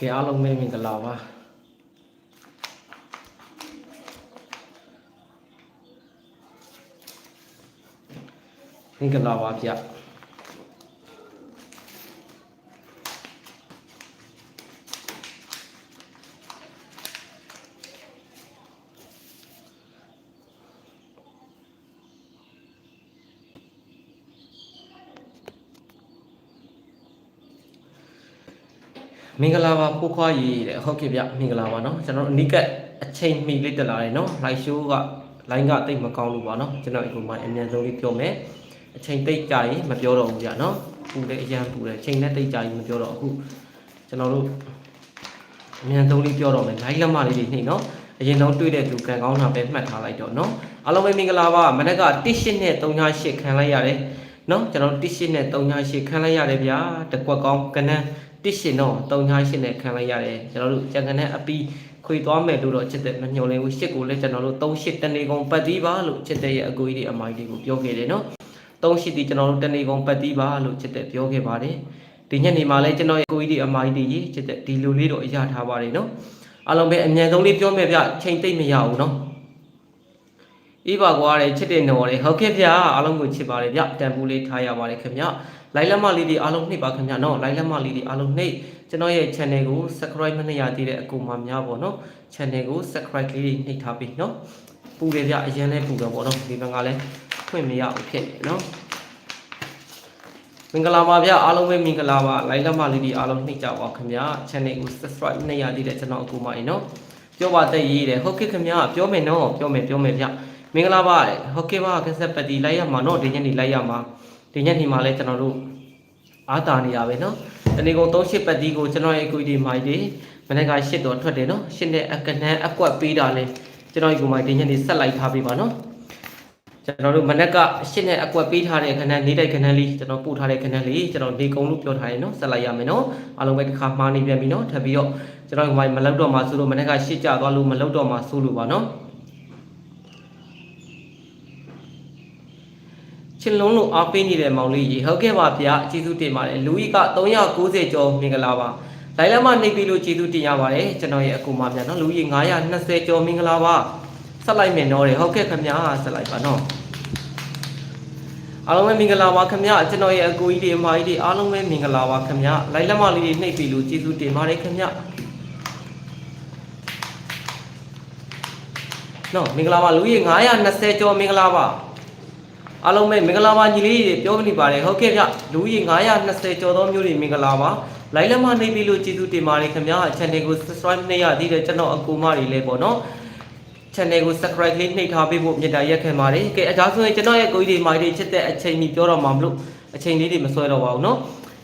ကဲအားလုံးပဲမင်္ဂလာပါမင်္ဂလာပါဗျ မင်္ဂလာပါဖိုးခွားရီတဲ့ဟုတ်ကဲ့ဗျမင်္ဂလာပါနော်ကျွန်တော်အနိကအချိန်မီလေးတက်လာတယ်နော် live show က line ကတိတ်မကောင်းလို့ပါနော်ကျွန်တော်အခုမှအမြန်ဆုံးလေးပြောမယ်အချိန်တိတ်ကြရင်မပြောတော့ဘူးဗျနော်ပူတယ်အရန်ပူတယ်အချိန်နဲ့တိတ်ကြရင်မပြောတော့အခုကျွန်တော်တို့အမြန်ဆုံးလေးပြောတော့မယ် live လက်မလေးတွေနှိမ့်နော်အရင်ဆုံးတွေ့တဲ့သူကံကောင်းတာပဲမှတ်ထားလိုက်တော့နော်အားလုံးပဲမင်္ဂလာပါမနေ့က18နဲ့38ခံလိုက်ရတယ်နော်ကျွန်တော်18နဲ့38ခံလိုက်ရတယ်ဗျာတကွက်ကောင်းကနန်း တစ်ရှင်တော့358နဲ့ခံလိုက်ရတယ်ကျွန်တော်တို့ကြံကနဲ့အပီခွေသွားမယ်လို့တော့ချစ်တဲ့မညှို့လင်းဘူးရှစ်ကိုလည်းကျွန်တော်တို့38တနေကုန်ပတ်သီးပါလို့ချစ်တဲ့ရဲ့အကူကြီးတွေအမိုင်းတွေကိုပြောခဲ့တယ်နော်38ဒီကျွန်တော်တို့တနေကုန်ပတ်သီးပါလို့ချစ်တဲ့ပြောခဲ့ပါတယ်ဒီညနေမှာလည်းကျွန်တော်ရဲ့အကူကြီးတွေအမိုင်းတွေကြီးချစ်တဲ့ဒီလိုလေးတော့အရာထားပါတယ်နော်အားလုံးပဲအမြန်ဆုံးလေးပြောမယ်ဗျချိန်သိမ့်မရဘူးနော် အေးပါကွာတဲ့ချစ်တဲ့နော်တဲ့ဟုတ်ကဲ့ဗျအားလုံးကိုချစ်ပါတယ်ဗျတန်ဖိုးလေးထားရပါတယ်ခင်ဗျလိုင်းလက်မလေးတွေအားလုံးနှိပ်ပါခင်ဗျနော်လိုင်းလက်မလေးတွေအားလုံးနှိပ်ကျွန်တော်ရဲ့ channel ကို subscribe မနှိပ်ရသေးတဲ့အကူမများပေါ့နော် channel ကို subscribe လေးတွေနှိပ်ထားပြီနော်ပူတယ်ဗျအရင်လဲပူတော့ပေါ့နော်ဒီဘက်ကလည်းဖွင့်မရဘူးဖြစ်နေနော်မင်္ဂလာပါဗျအားလုံးပဲမင်္ဂလာပါလိုင်းလက်မလေးတွေအားလုံးနှိပ်ကြပါခင်ဗျ channel ကို subscribe မနှိပ်ရသေးတဲ့ကျွန်တော်အကူမကြီးနော်ပြောပါတဲ့ရေးတယ်ဟုတ်ကဲ့ခင်ဗျပြောမယ်နော်ပြောမယ်ပြောမယ်ဗျ မင်္ဂလာပါဟုတ်ကဲ့ပါကဆက်ပတီလိုက်ရမှာနော်ဒီညနေလိုက်ရမှာဒီညနေမှာလဲကျွန်တော်တို့အားတာနေရပဲနော်တနေ့ကုန်38ပတ်တီးကိုကျွန်တော်ရဲ့အကူဒီမိုက်တွေမနေ့က8တော်ထွက်တယ်နော်8နဲ့အကနန်းအကွက်ပေးတာလဲကျွန်တော်ရဲ့ကူမိုက်ဒီညနေဆက်လိုက်ထားပေးပါနော်ကျွန်တော်တို့မနေ့က8နဲ့အကွက်ပေးထားတဲ့ခဏနေတိုက်ခဏလေးကျွန်တော်ပို့ထားတဲ့ခဏလေးကျွန်တော်နေကုံလို့ပြောထားတယ်နော်ဆက်လိုက်ရမယ်နော်အားလုံးပဲတစ်ခါမှားနေပြန်ပြီနော်ထပ်ပြီးတော့ကျွန်တော်ဒီမိုက်မလောက်တော့မှဆိုလို့မနေ့က8ကြသွားလို့မလောက်တော့မှဆိုလို့ပါနော် ချင်းလုံးလို့အားပေးနေတဲ့မောင်လေးကြီးဟုတ်ကဲ့ပါဗျာကျေးဇူးတင်ပါတယ်လူကြီးက390ကျော်မင်္ဂလာပါလိုင်းလမ်းမနှိပ်ပြီးလို့ကျေးဇူးတင်ရပါတယ်ကျွန်တော်ရဲ့အကူမဗျာနော်လူကြီး920ကျော်မင်္ဂလာပါဆက်လိုက်မယ်နော်တယ်ဟုတ်ကဲ့ခင်ဗျာဆက်လိုက်ပါနော်အားလုံးပဲမင်္ဂလာပါခင်ဗျာကျွန်တော်ရဲ့အကူကြီးတွေအမကြီးတွေအားလုံးပဲမင်္ဂလာပါခင်ဗျာလိုင်းလမ်းမလေးတွေနှိပ်ပြီးလို့ကျေးဇူးတင်ပါတယ်ခင်ဗျာနော်မင်္ဂလာပါလူကြီး920ကျော်မင်္ဂလာပါ အားလုံးပဲမင်္ဂလာပါညီလေးတွေပြောနေပါတယ်ဟုတ်ကဲ့ဗျလူကြီး920ကျော်သောမျိုးတွေမင်္ဂလာပါလိုင်းလက်မနှိပ်ပြီးလို့ကျေးဇူးတင်ပါတယ်ခင်ဗျာ channel ကို subscribe နှိပ်ရသေးတယ်ကျွန်တော်အကူမတွေလည်းပေါ့နော် channel ကို subscribe လေးနှိပ်ထားပေးဖို့မြတ်တာရက်ခံပါတယ်ကဲအဒါဆိုရင်ကျွန်တော်ရဲ့ကိုကြီးတွေမိုင်းတွေချစ်တဲ့အချိန်ကြီးပြောတော့မှာမလို့အချိန်လေးတွေမဆွဲတော့ပါဘူးနော်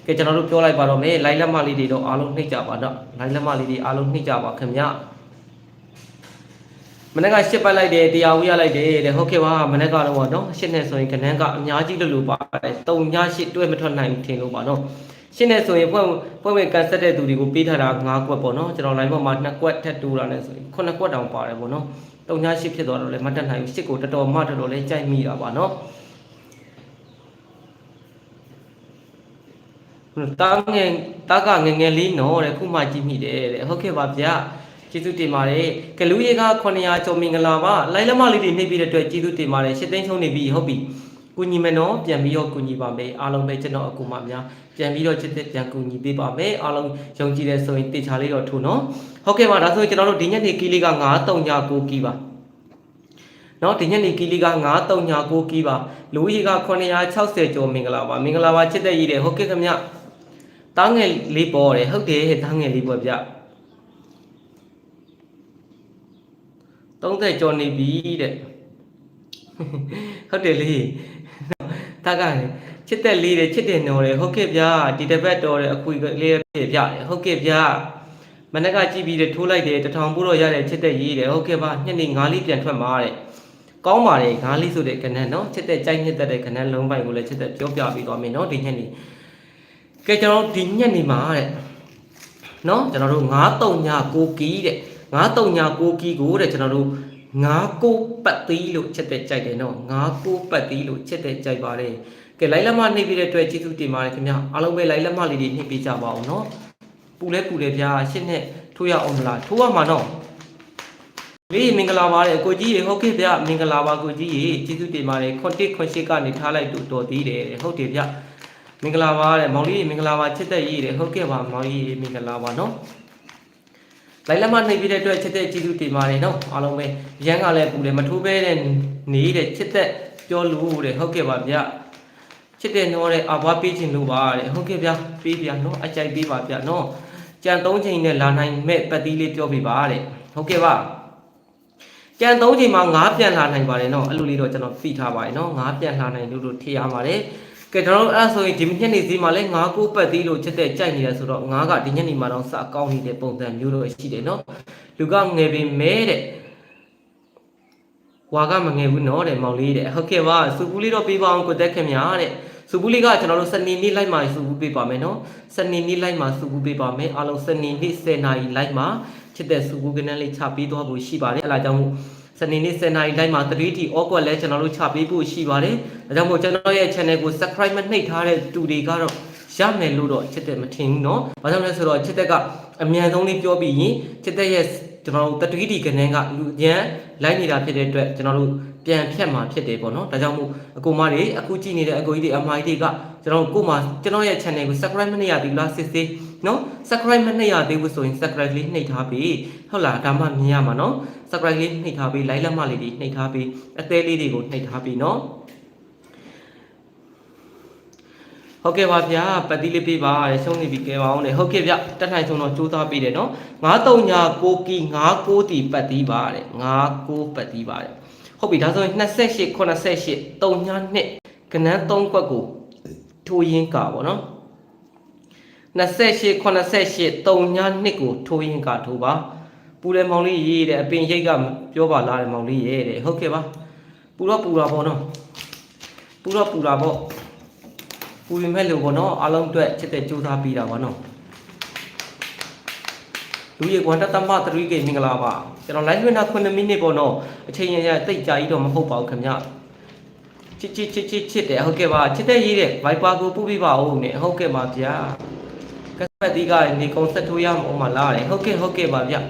ကဲကျွန်တော်တို့ပြောလိုက်ပါတော့မယ်လိုင်းလက်မလေးတွေတော့အားလုံးနှိပ်ကြပါတော့လိုင်းလက်မလေးတွေအားလုံးနှိပ်ကြပါခင်ဗျာ မနေ့ကရှစ်ပတ်လိုက်တယ်တရားဝေးရလိုက်တယ်တဲ့ဟုတ်ကဲ့ပါမနေ့ကတော့ပေါ့နော်ရှစ်နဲ့ဆိုရင်ခဏန်းကအများကြီးလို့လို့ပါတယ်တုံညရှစ်တွဲမထွက်နိုင်ဘူးထင်လို့ပါနော်ရှင်းနေဆိုရင်ဖွဲ့ဖွဲ့ဝင်ကန်ဆက်တဲ့သူတွေကိုပေးထားတာ9ကွက်ပေါ့နော်ကျွန်တော် line ပေါ်မှာ2ကွက်ထပ်တူတာနဲ့ဆိုရင်9ကွက်တောင်ပါတယ်ပေါ့နော်တုံညရှစ်ဖြစ်သွားတော့လည်းမတက်နိုင်ဘူးရှစ်ကိုတော်တော်မှတော်တော်လေးကြိုက်မိတာပါနော်တားငယ်တားကငယ်ငယ်လေးနော်တဲ့ခုမှကြည့်မိတယ်တဲ့ဟုတ်ကဲ့ပါဗျာ ကျေးဇူးတင်ပါတယ်ကလူရေက900ကျော်မင်္ဂလာပါလိုင်းလက်မလေးတွေနှိပ်ပြီးတဲ့အတွက်ကျေးဇူးတင်ပါတယ်ရှစ်သိန်းဆုံးနေပြီဟုတ်ပြီကူညီမယ်နော်ပြန်ပြီးတော့ကူညီပါမယ်အားလုံးပဲကျွန်တော်အကူမများပြန်ပြီးတော့ချစ်တဲ့ပြန်ကူညီပေးပါမယ်အားလုံးယုံကြည်တဲ့ဆိုရင်တေချာလေးတော့ထို့နော်ဟုတ်ကဲ့ပါဒါဆိုရင်ကျွန်တော်တို့ဒီညနေကီလေးက9396ကီပါနော်ဒီညနေကီလေးက9396ကီပါလူကြီးက960ကျော်မင်္ဂလာပါမင်္ဂလာပါချစ်တဲ့ကြီးတယ်ဟုတ်ကဲ့ခင်ဗျတားငယ်လေးပေါ်တယ်ဟုတ်တယ်တားငယ်လေးပေါ်ဗျ 30ကျော်နေပြီတဲ့ဟုတ်တယ်လေတားကလည်းချစ်တဲ့လေးတယ်ချစ်တယ်နော်တယ်ဟုတ်ကဲ့ဗျာဒီတစ်ပတ်တော်တယ်အခွေလေးဖြစ်ဗျဟုတ်ကဲ့ဗျာမနက်ကကြည့်ပြီးတယ်ထိုးလိုက်တယ်တထောင်ပို့တော့ရတယ်ချစ်တဲ့ရေးတယ်ဟုတ်ကဲ့ပါညနေ9လေးပြန်ထွက်มาတဲ့ကောင်းပါတယ်9လေးဆိုတဲ့ကဏ္ဍနော်ချစ်တဲ့ကြိုက်နှစ်သက်တဲ့ကဏ္ဍလုံးပိုင်ကိုလည်းချစ်တဲ့ပြောပြပြီးသွားမယ်နော်ဒီညနေကဲကျွန်တော်ဒီညနေမှာတဲ့နော်ကျွန်တော်တို့9396ကီးတဲ့ 9396ကီးကိုတဲ့ကျွန်တော်တို့ငါးကိုပတ်သီးလို့ချက်တဲ့ကြိုက်တယ်နော်ငါးကိုပတ်သီးလို့ချက်တဲ့ကြိုက်ပါတယ်ကဲလိုက်လက်မနှိပ်ပြီးတဲ့အတွက်ကျေးဇူးတင်ပါတယ်ခင်ဗျအားလုံးပဲလိုက်လက်မလေးတွေနှိပ်ပေးကြပါအောင်နော်ပူလဲပူတယ်ဗျာရှစ်နဲ့ထိုးရအောင်မလားထိုးရမှာနော်လေးမင်္ဂလာပါတဲ့ကိုကြီးရေဟုတ်ကဲ့ဗျမင်္ဂလာပါကိုကြီးရေကျေးဇူးတင်ပါတယ်ခွန်တစ်ခွန်ရှိကနေထားလိုက်လို့တော်သေးတယ်ဟုတ်တယ်ဗျမင်္ဂလာပါတဲ့မောင်လေးမင်္ဂလာပါချစ်တဲ့ရေးတယ်ဟုတ်ကဲ့ပါမောင်လေးမင်္ဂလာပါနော် လိုက်လက်မနှိပ်ပြတဲ့အတွက်ချစ်တဲ့ကျေးဇူးတင်ပါတယ်နော်အားလုံးပဲရန်ကလည်းပူတယ်မထိုးပဲတဲ့နေတဲ့ချစ်တဲ့ပြောလို့တဲ့ဟုတ်ကဲ့ပါဗျချစ်တဲ့နော်တဲ့အဘွားပေးခြင်းလို့ပါတဲ့ဟုတ်ကဲ့ဗျပေးဗျနော်အကြိုက်ပေးပါဗျနော်ကြံသုံးချိန်နဲ့လာနိုင်မဲ့ပတ်တီးလေးပြောပြပါတဲ့ဟုတ်ကဲ့ပါကြံသုံးချိန်မှာငါးပြန်လာနိုင်ပါတယ်နော်အဲ့လိုလေးတော့ကျွန်တော်သိထားပါတယ်နော်ငါးပြန်လာနိုင်လို့လို့ထည့်ရပါတယ် ကဲကျွန်တော်တို့အဲ့ဆိုရင်ဒီညနေစီမှာလဲငါးကိုပတ်တီးလို့ချက်တဲ့ကြိုက်နေတယ်ဆိုတော့ငါးကဒီညနေမှာတော့စအကောင်းနေတဲ့ပုံစံမျိုးတော့ရှိတယ်နော်လူကငယ်ပင်မဲတဲ့ဝါကမငယ်ဘူးနော်တဲ့မောင်လေးတဲ့ဟုတ်ကဲ့ပါစူပူလေးတော့ပေးပါအောင်ကိုတက်ခင်များတဲ့စူပူလေးကကျွန်တော်တို့စနေနေ့လိုက်မှာစူပူပေးပါမယ်နော်စနေနေ့လိုက်မှာစူပူပေးပါမယ်အားလုံးစနေနေ့10နာရီလိုက်မှာချစ်တဲ့စူပူကနန်းလေးချပေးသွားဖို့ရှိပါတယ်အဲ့ဒါကြောင့်မို့ စနေနေ့10နာရီလိုက်မှာ 3D awkward လဲကျွန်တော်တို့ချပေးဖို့ရှိပါတယ်ဒါကြောင့်မို့ကျွန်တော်ရဲ့ channel ကို subscribe မနှိပ်ထားတဲ့သူတွေကတော့ရမယ်လို့တော့ချစ်တဲ့မထင်ဘူးเนาะဘာကြောင့်လဲဆိုတော့ချစ်တဲ့ကအမြန်ဆုံးလေးပြောပြီးရင်ချစ်တဲ့ရဲ့ကျွန်တော်တို့ 3D ကနန်းကလူရန်လိုက်နေတာဖြစ်တဲ့အတွက်ကျွန်တော်တို့ပြန်ဖြတ်မှာဖြစ်တယ်ပေါ့နော်ဒါကြောင့်မို့အကူမတွေအခုကြည့်နေတဲ့အကူကြီးတွေအမိုင်းတွေကကျွန်တော်ကိုမှကျွန်တော်ရဲ့ channel ကို subscribe မနှိပ်ရသေးဘူးလားစစ်စစ် နော် subscribe မနှိပ်ရသေးဘူးဆိုရင် subscribe လေးနှိပ်ထားပြီးဟုတ်လားဒါမှမြင်ရမှာနော် subscribe လေးနှိပ်ထားပြီး like လက်မလေးတွေနှိပ်ထားပြီးအသေးလေးတွေကိုနှိပ်ထားပြီးနော်ဟုတ်ကဲ့ပါဗျာပတ်တိလေးပြပါရရှုံးနေပြီကဲပါအောင်လေဟုတ်ကဲ့ဗျတက်နိုင်ဆုံးတော့စူးစမ်းပေးတယ်နော်93ညာ6ကီ99တီပတ်တိပါတဲ့99ပတ်တိပါတဲ့ဟုတ်ပြီဒါဆိုရင်28 88 3ညာ2ကနန်း3ကွက်ကိုထိုးရင်းကပါနော် 28 88 3ညာ2ကိုထိုးရင်းကထိုးပါပူတယ်မောင်လေးရေးတဲ့အပင်ရိတ်ကပြောပါလားတဲ့မောင်လေးရေးတဲ့ဟုတ်ကဲ့ပါပူတော့ပူတာပေါ့နော်ပူတော့ပူတာပေါ့ပူရင်မဲ့လို့ပေါ့နော်အားလုံးအတွက်ချစ်တဲ့ကြိုးစားပြီးတာပေါ့နော်လူရေကွန်တက်တမ3ကိမင်္ဂလာပါကျွန်တော် live ဝင်တာ9မိနစ်ပေါ့နော်အချိန်ရရတိတ်ကြာကြီးတော့မဟုတ်ပါဘူးခင်ဗျချစ်ချစ်ချစ်ချစ်ချစ်တယ်ဟုတ်ကဲ့ပါချစ်တဲ့ရေးတဲ့ Viber ကိုပို့ပြပါဦးနဲ့ဟုတ်ကဲ့ပါဗျာ ကစပတ်တီးကနေကုံဆက်ထိုးရမအောင်မလားတဲ့ဟုတ်ကဲ့ဟုတ်ကဲ့ပါဗျာ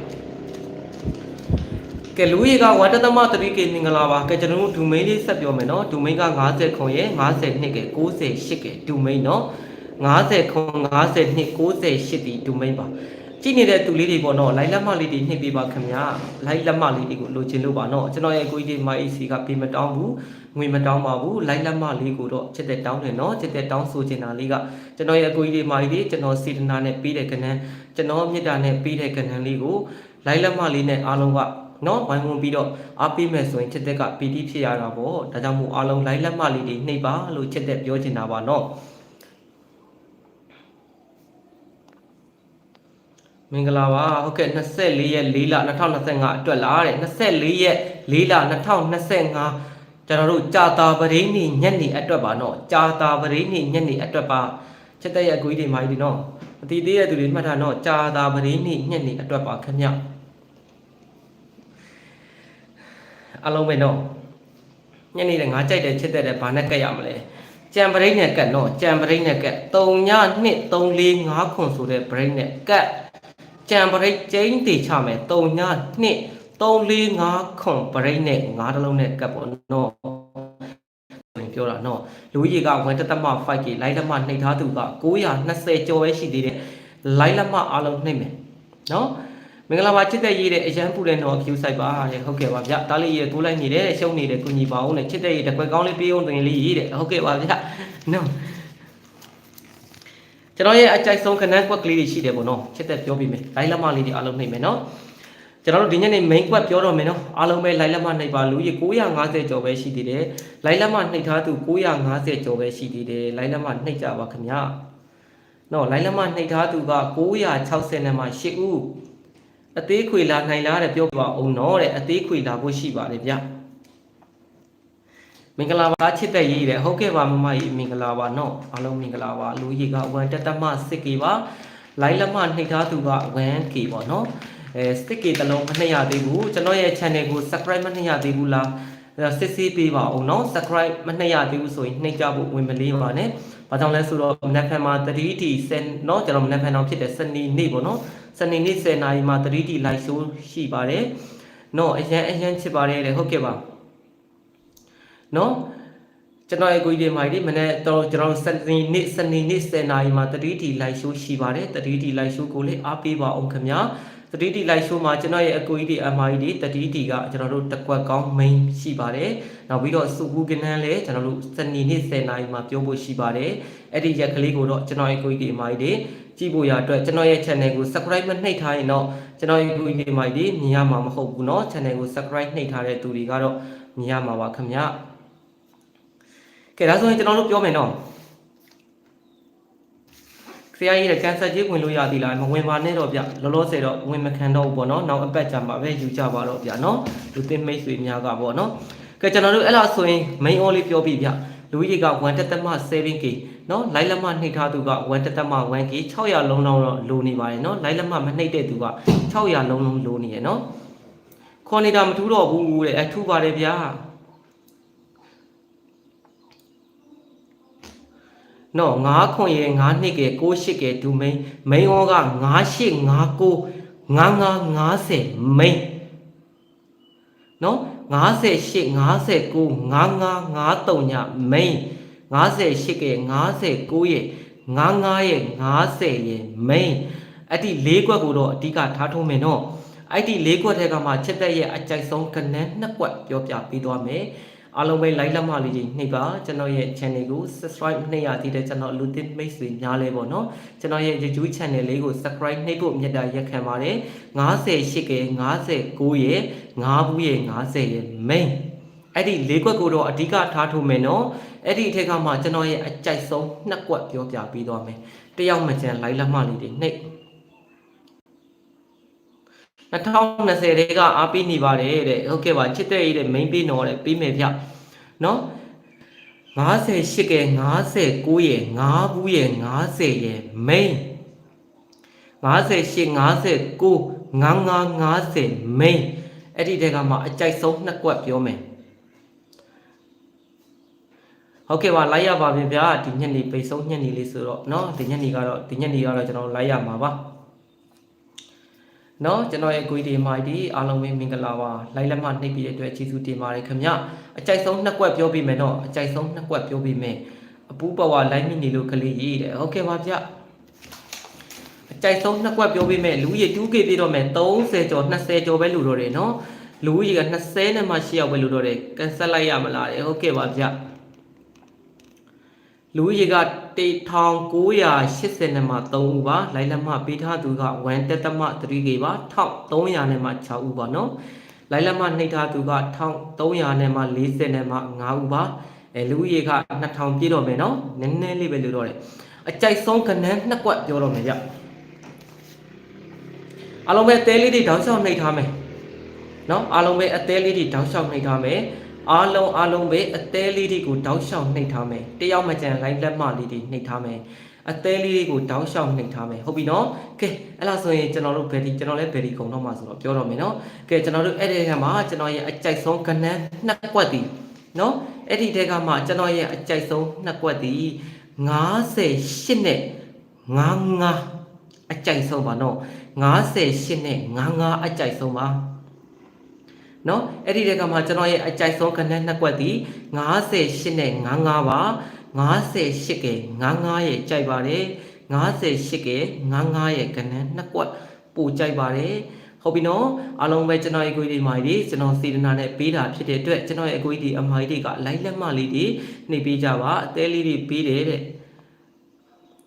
ကဲလူကြီးကဝတ္တသမ 3K မင်္ဂလာပါကဲကျွန်တော်တို့ဒူမိန်းလေးဆက်ပြောမယ်နော်ဒူမိန်းက50ခွန်ရဲ့52ကဲ98ကဲဒူမိန်းနော်50ခွန်52 98ဒီဒူမိန်းပါ ကြည့်နေတဲ့သူလေးတွေပေါ့နော်လိုက်လက်မလေးတွေနှိပ်ပေးပါခင်ဗျာလိုက်လက်မလေးတွေကိုလိုချင်လို့ပါနော်ကျွန်တော်ရဲ့ကိုကြီးမိုင်းစီကပေးမတောင်းဘူးငွေမတောင်းပါဘူးလိုက်လက်မလေးကိုတော့ချက်တဲ့တောင်းတယ်နော်ချက်တဲ့တောင်းဆိုချင်တာလေးကကျွန်တော်ရဲ့ကိုကြီးမိုင်းလေးကျွန်တော်စေတနာနဲ့ပေးတဲ့ကဏ္ဍကျွန်တော်မြစ်တာနဲ့ပေးတဲ့ကဏ္ဍလေးကိုလိုက်လက်မလေးနဲ့အားလုံးကနော်ဝိုင်းဝန်းပြီးတော့အားပေးမယ်ဆိုရင်ချက်သက်ကပီတိဖြစ်ရတာပေါ့ဒါကြောင့်မို့အားလုံးလိုက်လက်မလေးတွေနှိပ်ပါလို့ချက်သက်ပြောချင်တာပါနော် မင်္ဂလာပါဟုတ်ကဲ့24ရက်4လ2025အတွက်လားတဲ့24ရက်4လ2025ကျွန်တော်တို့ကြာတာပရင်းနေညက်နေအတွက်ပါနော်ကြာတာပရင်းနေညက်နေအတွက်ပါချက်သက်ရဲ့အကွေးတွေမာကြီးတွေနော်မတည်သေးတဲ့သူတွေမှတ်ထားနော်ကြာတာပရင်းနေညက်နေအတွက်ပါခင်ဗျအလုံးပဲနော်ညနေလေငါကြိုက်တယ်ချစ်တဲ့တယ်ဘာနဲ့ကက်ရမလဲကြံပရိတ်နဲ့ကက်နော်ကြံပရိတ်နဲ့ကက်3ည2 3 4 5ခွန်ဆိုတဲ့ပရိတ်နဲ့ကက် ကြံပရိတ်ကျင်းတေချမယ်3ည2 3 4 5ခွန်ပရိတ်နဲ့5တလုံးနဲ့ကက်ပေါ့နော်ပြောတာနော်လူကြီးကဝန်တသမ5 k လိုက်လက်မနှိပ်ထားသူက920ကျော်ပဲရှိသေးတယ်လိုက်လက်မအားလုံးနှိပ်မယ်နော်မင်္ဂလာပါချစ်တဲ့ရေးတဲ့အရန်ပူတဲ့နော် view site ပါတဲ့ဟုတ်ကဲ့ပါဗျတားလေးရေးတိုးလိုက်နေတယ်ရှုံးနေတယ်ကုညီပါအောင်နဲ့ချစ်တဲ့ရေးတစ်ခွက်ကောင်းလေးပေးအောင်တင်လေးရေးတဲ့ဟုတ်ကဲ့ပါဗျနော် ကျွန်တော်ရဲ့အကြိုက်ဆုံးခဏကွက်ကလေးတွေရှိတယ်ပေါ့နော်ချစ်တဲ့ပြောပြမယ်လိုင်းလက်မလေးတွေအားလုံးနှိပ်မယ်နော်ကျွန်တော်တို့ဒီညနေ main ကွက်ပြောတော့မယ်နော်အားလုံးပဲလိုင်းလက်မနှိပ်ပါလူကြီး950ကျော်ပဲရှိသေးတယ်လိုင်းလက်မနှိပ်ထားသူ950ကျော်ပဲရှိသေးတယ်လိုင်းလက်မနှိပ်ကြပါခင်ဗျာနော်လိုင်းလက်မနှိပ်ထားသူက960နဲ့မှ8ဦးအသေးခွေလာနိုင်လားတဲ့ပြောပါအောင်နော်တဲ့အသေးခွေလာဖို့ရှိပါတယ်ဗျ မင်္ဂလာပါချစ်တဲ့ရေးတဲ့ဟုတ်ကဲ့ပါမမကြီးမင်္ဂလာပါနော်အားလုံးမင်္ဂလာပါလူကြီးက1တက်တမ 6K ပါလိုင်းလက်မနှိပ်ထားသူက 1K ပေါ့နော်အဲ 6K တလုံးမနှိပ်ရသေးဘူးကျွန်တော်ရဲ့ channel ကို subscribe မနှိပ်ရသေးဘူးလားစစ်ဆေးပေးပါအောင်နော် subscribe မနှိပ်ရသေးဘူးဆိုရင်နှိပ်ကြဖို့ဝင်မလေးပါနဲ့ ဘာကြောင့်လဲဆိုတော့မနက်ဖြန်မှာ 3D 10เนาะကျွန်တော်မနက်ဖြန်တော့ဖြစ်တဲ့စနေနေ့ပေါ့နော်စနေနေ့10နာရီမှာ 3D live show ရှိပါတယ်เนาะအရန်အရန်ချစ်ပါတယ်တဲ့ဟုတ်ကဲ့ပါ เนาะကျွန်တော်ရဲ့ကိုကြီးတွေမိုက်ဒီမနေ့တော့ကျွန်တော်စနေနေ့စနေနေ့10နာရီမှာ 3D live show ရှိပါတယ် 3D live show ကိုလည်းအားပေးပါအောင်ခင်ဗျာ 3D live show မှာကျွန်တော်ရဲ့အကိုကြီးတွေအမကြီးတွေ 3D ကကျွန်တော်တို့တက်ကွက်ကောင်း main ရှိပါတယ်နောက်ပြီးတော့စုဘူးကနန်းလည်းကျွန်တော်တို့စနေနေ့10နာရီမှာပြောဖို့ရှိပါတယ်အဲ့ဒီရက်ကလေးကိုတော့ကျွန်တော်ရဲ့ကိုကြီးတွေအမကြီးတွေကြည့်ဖို့ရအတွက်ကျွန်တော်ရဲ့ channel ကို subscribe မနှိပ်ထားရင်တော့ကျွန်တော်ရဲ့ကိုကြီးတွေအမကြီးတွေမြင်ရမှာမဟုတ်ဘူးเนาะ channel ကို subscribe နှိပ်ထားတဲ့သူတွေကတော့မြင်ရမှာပါခင်ဗျာ ကဲဒါဆိုရင်ကျွန်တော်တို့ပြောမယ်နော်ခရီးကြီးတဲ့ကန်ဆာကြီးဝင်လို့ရသည်လားမဝင်ပါနဲ့တော့ဗျလောလောဆယ်တော့ဝင်မခံတော့ဘူးပေါ့နော်နောက်အပတ်ကြာမှာပဲယူကြပါတော့ဗျနော်လူသစ်မိတ်ဆွေများကပေါ့နော်ကဲကျွန်တော်တို့အဲ့လားဆိုရင် main all လေးပြောပြဗျလူကြီးက1တက်သမ 7k နော်လိုင်းလက်မနှိပ်ထားသူက1တက်သမ 1k 600လုံးလုံးတော့လိုနေပါတယ်နော်လိုင်းလက်မမနှိပ်တဲ့သူက600လုံးလုံးလိုနေရနော်ခေါ်နေတာမထူးတော့ဘူးတဲ့အထူးပါတယ်ဗျာ နော်9ခွန်ရေ9နှစ်ကဲ6 8ကဲဒူမိန်မိန်ဩက9 8 9 9 9 50မိန်နော်58 59 55 53ညမိန်58ကဲ59ရဲ့99ရဲ့90ရဲ့မိန်အဲ့ဒီ၄ကွက်ကိုတော့အဓိကထားထုံးမယ်နော်အဲ့ဒီ၄ကွက်ထဲကမှချက်သက်ရဲ့အကြိုက်ဆုံးကနန်းနှစ်ကွက်ပြောပြပေးသွားမယ် အားလုံးပဲ like လက်မလေးကြီးနှိပ်ပါကျွန်တော်ရဲ့ channel ကို subscribe နှိပ်ရသေးတဲ့ကျွန်တော်လူသစ်မိတ်ဆွေများလဲပေါ့နော်ကျွန်တော်ရဲ့ YouTube channel လေးကို subscribe နှိပ်ဖို့မြတ်တာရက်ခံပါတယ်58ကဲ59ရဲ့5ဘူးရဲ့50ရဲ့ main အဲ့ဒီ၄ကွက်ကိုတော့အဓိကထားထုတ်မယ်နော်အဲ့ဒီအထက်ကမှကျွန်တော်ရဲ့အကြိုက်ဆုံးနှစ်ကွက်ပြောပြပေးသွားမယ်တယောက်မှကျန် like လက်မလေးတွေနှိပ် 2020တဲကအားပေးနေပါတယ်တဲ့ဟုတ်ကဲ့ပါချစ်တဲ့ရေးတဲ့ main page တော့တဲ့ပြီးမယ်ဗျနော်58ကဲ59ရဲ့5ဘူးရဲ့50ရဲ့ main 58 59 5550 main အဲ့ဒီတဲကမှအကြိုက်ဆုံးနှစ်ကွက်ပြောမယ်ဟုတ်ကဲ့ပါလိုက်ရပါပြီဗျာဒီညနေပိတ်ဆုံးညနေလေးဆိုတော့เนาะဒီညနေကတော့ဒီညနေကတော့ကျွန်တော်လိုက်ရမှာပါ เนาะကျွန်တော်ရဲ့ကိုကြီးဒီမိုက်ဒီအားလုံးပဲမင်္ဂလာပါလိုက်လက်မနှိပ်ပြီးတဲ့အတွက်ကျေးဇူးတင်ပါတယ်ခင်ဗျအကြိုက်ဆုံးနှစ်ကွက်ပြောပြမယ်เนาะအကြိုက်ဆုံးနှစ်ကွက်ပြောပြမယ်အပူပဝါလိုက်မိနေလို့ကလေးရေးတယ်ဟုတ်ကဲ့ပါဗျအကြိုက်ဆုံးနှစ်ကွက်ပြောပြမယ်လူကြီး 2K ပြတော့မယ်30ကျော်20ကျော်ပဲလူတော့တယ်เนาะလူကြီးက20နဲ့မှ8ယောက်ပဲလူတော့တယ်ကန်ဆယ်လိုက်ရမလားဟုတ်ကဲ့ပါဗျ လူကြီးက1980နဲ့မှ3ဦးပါလိုက်လက်မပေးထားသူက1တက်သမ3 k ပါ1300နဲ့မှ6ဦးပါနော်လိုက်လက်မနှိပ်ထားသူက1300နဲ့မှ40နဲ့မှ5ဦးပါအဲလူကြီးက2000ပြည့်တော့မယ်နော်နည်းနည်းလေးပဲလို့တော့တယ်အကြိုက်ဆုံးကနန်းနှစ်ကွက်ပြောတော့မယ်ကြအားလုံးပဲအသေးလေးတွေတောင်းလျှောက်နှိပ်ထားမယ်နော်အားလုံးပဲအသေးလေးတွေတောင်းလျှောက်နှိပ်ထားမယ် အားလုံးအားလုံးပဲအသေးလေးတွေကိုတောက်လျှောက်နှိပ်ထားမယ်တယောက်မကြံလိုက်လက်မလေးတွေနှိပ်ထားမယ်အသေးလေးတွေကိုတောက်လျှောက်နှိပ်ထားမယ်ဟုတ်ပြီနော်ကဲအဲ့လားဆိုရင်ကျွန်တော်တို့ဗယ်ဒီကျွန်တော်လည်းဗယ်ဒီကုံတော့မှာဆိုတော့ပြောတော့မယ်နော်ကဲကျွန်တော်တို့အဲ့ဒီကမှာကျွန်တော်ရဲ့အကြိုက်ဆုံးကနန်းနှစ်ကွက်တည်နော်အဲ့ဒီတဲကမှကျွန်တော်ရဲ့အကြိုက်ဆုံးနှစ်ကွက်တည်58နဲ့55အကြိုက်ဆုံးပါနော်58နဲ့55အကြိုက်ဆုံးပါ နော်အဲ့ဒီတက်ကမှကျွန်တော်ရဲ့အကြိုက်ဆုံးခဏနှစ်ကွက်ဒီ58နဲ့55ပါ58ကဲ55ရဲ့ကြိုက်ပါတယ်58ကဲ55ရဲ့ခဏနှစ်ကွက်ပိုကြိုက်ပါတယ်ဟုတ်ပြီနော်အားလုံးပဲကျွန်တော်ရဲ့ကိုကြီးဒီမိုင်ဒီကျွန်တော်စေတနာနဲ့ပေးတာဖြစ်တဲ့အတွက်ကျွန်တော်ရဲ့အကိုကြီးဒီအမိုင်တွေကလိုက်လက်မလေးတွေနှိပ်ပေးကြပါအသေးလေးတွေပေးတယ်တဲ့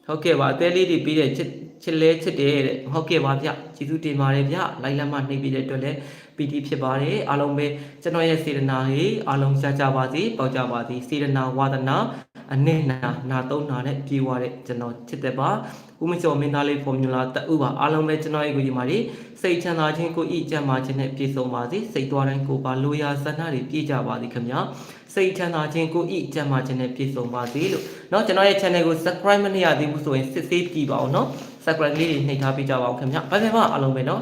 ဟုတ်ကဲ့ပါအသေးလေးတွေပေးတယ်ချစ်ချစ်လဲချစ်တယ်တဲ့ဟုတ်ကဲ့ပါဗျကျေးဇူးတင်ပါတယ်ဗျလိုက်လက်မနှိပ်ပေးတဲ့အတွက်လည်း ပီတိဖြစ်ပါတယ်အားလုံးပဲကျွန်တော်ရဲ့စေတနာတွေအားလုံးရကြပါစေပေါကြပါစေစေတနာဝါဒနာအနစ်နာနာသုံးနာနဲ့ပြေဝတဲ့ကျွန်တော်ချစ်တဲ့ပါဦးမကျော်မင်းသားလေးဖော်မြူလာတဥပါအားလုံးပဲကျွန်တော်ရဲ့ကိုကြီးမာတွေစိတ်ချမ်းသာခြင်းကိုဤကြံ့မာခြင်းနဲ့ပြည့်စုံပါစေစိတ်သွားတိုင်းကိုပါလိုရာဆန္ဒတွေပြည့်ကြပါစေခင်ဗျာစိတ်ချမ်းသာခြင်းကိုဤကြံ့မာခြင်းနဲ့ပြည့်စုံပါစေလို့เนาะကျွန်တော်ရဲ့ channel ကို subscribe မလုပ်ရသေးဘူးဆိုရင်စစ်ဆေးကြည့်ပါဦးเนาะ subscribe လေးတွေနှိပ်ထားပေးကြပါဦးခင်ဗျာဘယ်ဘယ်မှအားလုံးပဲเนาะ